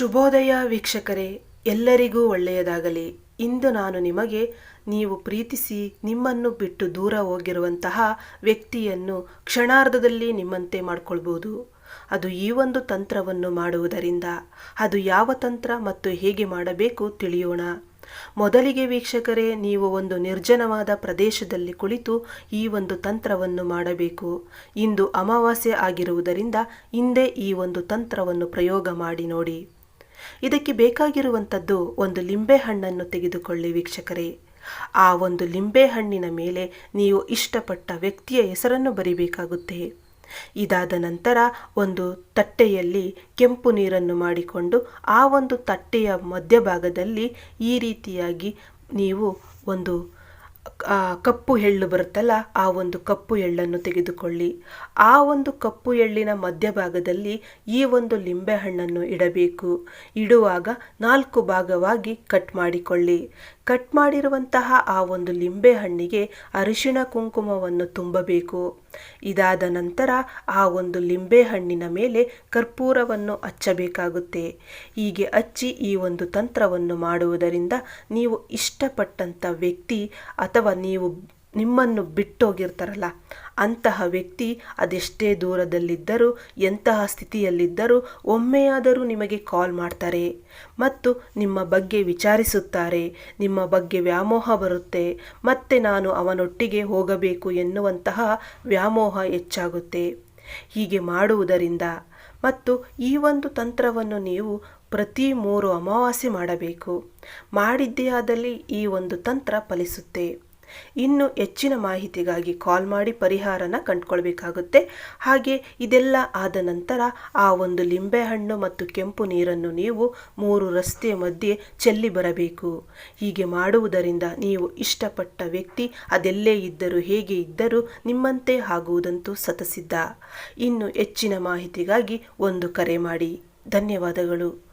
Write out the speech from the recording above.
ಶುಭೋದಯ ವೀಕ್ಷಕರೇ, ಎಲ್ಲರಿಗೂ ಒಳ್ಳೆಯದಾಗಲಿ. ಇಂದು ನಾನು ನಿಮಗೆ ನೀವು ಪ್ರೀತಿಸಿ ನಿಮ್ಮನ್ನು ಬಿಟ್ಟು ದೂರ ಹೋಗಿರುವಂತಹ ವ್ಯಕ್ತಿಯನ್ನು ಕ್ಷಣಾರ್ಧದಲ್ಲಿ ನಿಮ್ಮಂತೆ ಮಾಡಿಕೊಳ್ಬೋದು. ಅದು ಈ ಒಂದು ತಂತ್ರವನ್ನು ಮಾಡುವುದರಿಂದ. ಅದು ಯಾವ ತಂತ್ರ ಮತ್ತು ಹೇಗೆ ಮಾಡಬೇಕು ತಿಳಿಯೋಣ. ಮೊದಲಿಗೆ ವೀಕ್ಷಕರೇ, ನೀವು ಒಂದು ನಿರ್ಜನವಾದ ಪ್ರದೇಶದಲ್ಲಿ ಕುಳಿತು ಈ ಒಂದು ತಂತ್ರವನ್ನು ಮಾಡಬೇಕು. ಇಂದು ಅಮಾವಾಸ್ಯೆ ಆಗಿರುವುದರಿಂದ ಹಿಂದೆ ಈ ಒಂದು ತಂತ್ರವನ್ನು ಪ್ರಯೋಗ ಮಾಡಿ ನೋಡಿ. ಇದಕ್ಕೆ ಬೇಕಾಗಿರುವಂಥದ್ದು ಒಂದು ಲಿಂಬೆ ಹಣ್ಣನ್ನು ತೆಗೆದುಕೊಳ್ಳಿ ವೀಕ್ಷಕರೇ. ಆ ಒಂದು ಲಿಂಬೆ ಹಣ್ಣಿನ ಮೇಲೆ ನೀವು ಇಷ್ಟಪಟ್ಟ ವ್ಯಕ್ತಿಯ ಹೆಸರನ್ನು ಬರಿಬೇಕಾಗುತ್ತೆ. ಇದಾದ ನಂತರ ಒಂದು ತಟ್ಟೆಯಲ್ಲಿ ಕೆಂಪು ನೀರನ್ನು ಮಾಡಿಕೊಂಡು ಆ ಒಂದು ತಟ್ಟೆಯ ಮಧ್ಯಭಾಗದಲ್ಲಿ ಈ ರೀತಿಯಾಗಿ ನೀವು ಒಂದು ಕಪ್ಪು ಎಳ್ಳು ಬರುತ್ತಲ್ಲ, ಆ ಒಂದು ಕಪ್ಪು ಎಳ್ಳನ್ನು ತೆಗೆದುಕೊಳ್ಳಿ. ಆ ಒಂದು ಕಪ್ಪು ಎಳ್ಳಿನ ಮಧ್ಯಭಾಗದಲ್ಲಿ ಈ ಒಂದು ಲಿಂಬೆಹಣ್ಣನ್ನು ಇಡಬೇಕು. ಇಡುವಾಗ ನಾಲ್ಕು ಭಾಗವಾಗಿ ಕಟ್ ಮಾಡಿಕೊಳ್ಳಿ. ಕಟ್ ಮಾಡಿರುವಂತಹ ಆ ಒಂದು ಲಿಂಬೆ ಹಣ್ಣಿಗೆ ಅರಿಶಿಣ ಕುಂಕುಮವನ್ನು ತುಂಬಬೇಕು. ಇದಾದ ನಂತರ ಆ ಒಂದು ಲಿಂಬೆ ಹಣ್ಣಿನ ಮೇಲೆ ಕರ್ಪೂರವನ್ನು ಹಚ್ಚಬೇಕಾಗುತ್ತೆ. ಹೀಗೆ ಹಚ್ಚಿ ಈ ಒಂದು ತಂತ್ರವನ್ನು ಮಾಡುವುದರಿಂದ ನೀವು ಇಷ್ಟಪಟ್ಟಂಥ ವ್ಯಕ್ತಿ ಅಥವಾ ನೀವು ನಿಮ್ಮನ್ನು ಬಿಟ್ಟೋಗಿರ್ತಾರಲ್ಲ, ಅಂತಹ ವ್ಯಕ್ತಿ ಅದೆಷ್ಟೇ ದೂರದಲ್ಲಿದ್ದರೂ, ಎಂತಹ ಸ್ಥಿತಿಯಲ್ಲಿದ್ದರೂ ಒಮ್ಮೆಯಾದರೂ ನಿಮಗೆ ಕಾಲ್ ಮಾಡ್ತಾರೆ ಮತ್ತು ನಿಮ್ಮ ಬಗ್ಗೆ ವಿಚಾರಿಸುತ್ತಾರೆ, ನಿಮ್ಮ ಬಗ್ಗೆ ವ್ಯಾಮೋಹ ಬರುತ್ತೆ, ಮತ್ತೆ ನಾನು ಅವನೊಟ್ಟಿಗೆ ಹೋಗಬೇಕು ಎನ್ನುವಂತಹ ವ್ಯಾಮೋಹ ಹೆಚ್ಚಾಗುತ್ತೆ. ಹೀಗೆ ಮಾಡುವುದರಿಂದ ಮತ್ತು ಈ ಒಂದು ತಂತ್ರವನ್ನು ನೀವು ಪ್ರತಿ ಮೂರು ಅಮಾವಾಸ್ಯೆ ಮಾಡಬೇಕು. ಮಾಡಿದ್ದೇ ಆದಲ್ಲಿ ಈ ಒಂದು ತಂತ್ರ ಫಲಿಸುತ್ತೆ. ಇನ್ನು ಹೆಚ್ಚಿನ ಮಾಹಿತಿಗಾಗಿ ಕಾಲ್ ಮಾಡಿ ಪರಿಹಾರನ ಕಂಡುಕೊಳ್ಬೇಕಾಗುತ್ತೆ. ಹಾಗೆ ಇದೆಲ್ಲ ಆದ ನಂತರ ಆ ಒಂದು ಲಿಂಬೆಹಣ್ಣು ಮತ್ತು ಕೆಂಪು ನೀರನ್ನು ನೀವು ಮೂರು ರಸ್ತೆಯ ಮಧ್ಯೆ ಚೆಲ್ಲಿ ಬರಬೇಕು. ಹೀಗೆ ಮಾಡುವುದರಿಂದ ನೀವು ಇಷ್ಟಪಟ್ಟ ವ್ಯಕ್ತಿ, ಅದೆಲ್ಲೇ ಇದ್ದರೂ ಹೇಗೆ ಇದ್ದರೂ ನಿಮ್ಮಂತೆ ಆಗುವುದಂತೂ ಸತಸಿದ್ಧ ಇನ್ನು ಹೆಚ್ಚಿನ ಮಾಹಿತಿಗಾಗಿ ಒಂದು ಕರೆ ಮಾಡಿ. ಧನ್ಯವಾದಗಳು.